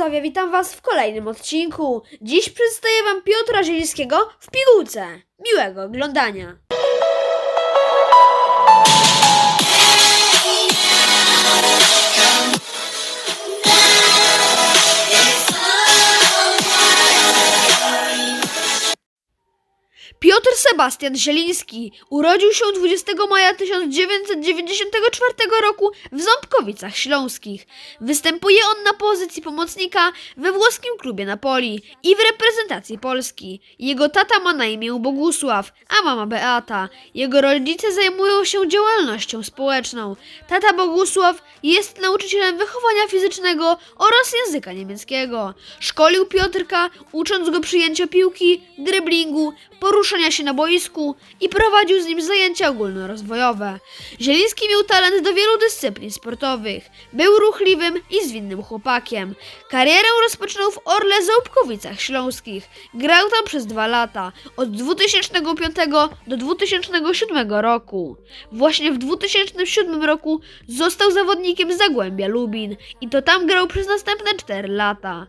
widzowie, witam was w kolejnym odcinku. Dziś przedstawię wam Piotra Zielińskiego w pigułce. Miłego oglądania. Sebastian Zieliński urodził się 20 maja 1994 roku w Ząbkowicach Śląskich. Występuje on na pozycji pomocnika we włoskim klubie Napoli i w reprezentacji Polski. Jego tata ma na imię Bogusław, a mama Beata. Jego rodzice zajmują się działalnością społeczną. Tata Bogusław jest nauczycielem wychowania fizycznego oraz języka niemieckiego. Szkolił Piotrka, ucząc go przyjęcia piłki, dryblingu, poruszania się na boisku i prowadził z nim zajęcia ogólnorozwojowe. Zieliński miał talent do wielu dyscyplin sportowych. Był ruchliwym i zwinnym chłopakiem. Karierę rozpoczął w Orle Ząbkowicach Śląskich. Grał tam przez dwa lata, od 2005 do 2007 roku. Właśnie w 2007 roku został zawodnikiem Zagłębia Lubin i to tam grał przez następne 4 lata.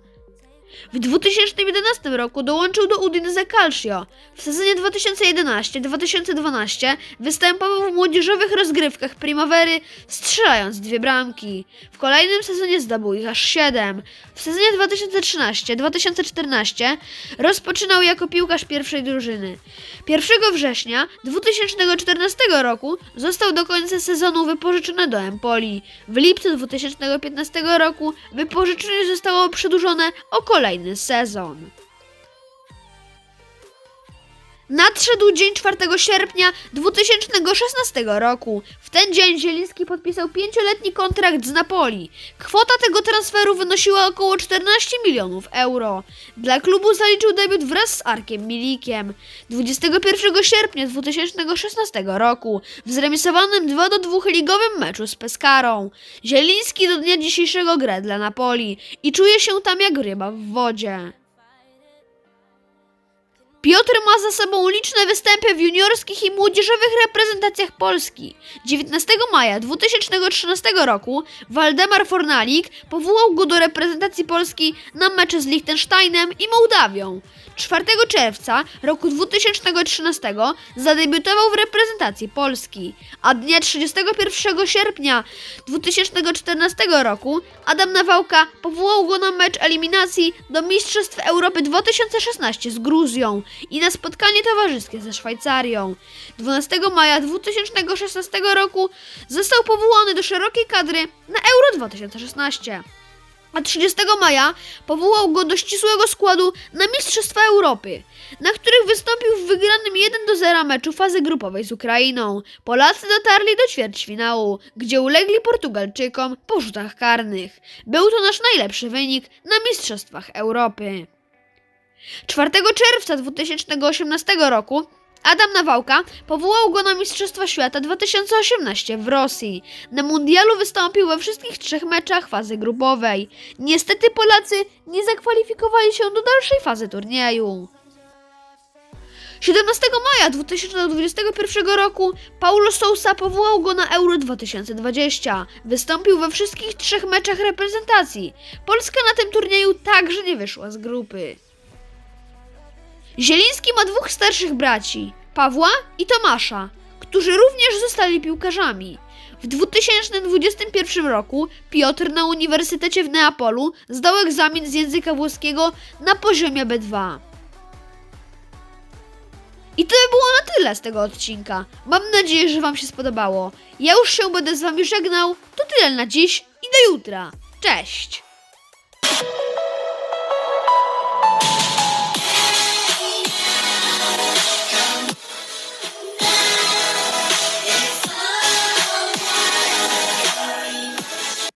W 2011 roku dołączył do Udinese Calcio. W sezonie 2011-2012 występował w młodzieżowych rozgrywkach Primavery, strzelając dwie bramki. W kolejnym sezonie zdobył ich aż 7. W sezonie 2013-2014 rozpoczynał jako piłkarz pierwszej drużyny. 1 września 2014 roku został do końca sezonu wypożyczony do Empoli. W lipcu 2015 roku wypożyczenie zostało przedłużone o kolejny sezon. Nadszedł dzień 4 sierpnia 2016 roku. W ten dzień Zieliński podpisał pięcioletni kontrakt z Napoli. Kwota tego transferu wynosiła około 14 milionów euro. Dla klubu zaliczył debiut wraz z Arkiem Milikiem. 21 sierpnia 2016 roku w zremisowanym 2 do 2 ligowym meczu z Peskarą. Zieliński do dnia dzisiejszego gra dla Napoli i czuje się tam jak ryba w wodzie. Piotr ma za sobą liczne występy w juniorskich i młodzieżowych reprezentacjach Polski. 19 maja 2013 roku Waldemar Fornalik powołał go do reprezentacji Polski na mecze z Liechtensteinem i Mołdawią. 4 czerwca roku 2013 zadebiutował w reprezentacji Polski, a dnia 31 sierpnia 2014 roku Adam Nawałka powołał go na mecz eliminacji do Mistrzostw Europy 2016 z Gruzją i na spotkanie towarzyskie ze Szwajcarią. 12 maja 2016 roku został powołany do szerokiej kadry na Euro 2016 a 30 maja powołał go do ścisłego składu na Mistrzostwa Europy, na których wystąpił w wygranym 1 do 0 meczu fazy grupowej z Ukrainą. Polacy dotarli do ćwierćfinału, gdzie ulegli Portugalczykom po rzutach karnych. Był to nasz najlepszy wynik na Mistrzostwach Europy. 4 czerwca 2018 roku Adam Nawałka powołał go na Mistrzostwa Świata 2018 w Rosji. Na mundialu wystąpił we wszystkich trzech meczach fazy grupowej. Niestety Polacy nie zakwalifikowali się do dalszej fazy turnieju. 17 maja 2021 roku Paulo Sousa powołał go na Euro 2020. Wystąpił we wszystkich trzech meczach reprezentacji. Polska na tym turnieju także nie wyszła z grupy. Zieliński ma dwóch starszych braci, Pawła i Tomasza, którzy również zostali piłkarzami. W 2021 roku Piotr na Uniwersytecie w Neapolu zdał egzamin z języka włoskiego na poziomie B2. I to by było na tyle z tego odcinka. Mam nadzieję, że Wam się spodobało. Ja już się będę z Wami żegnał. To tyle na dziś i do jutra. Cześć!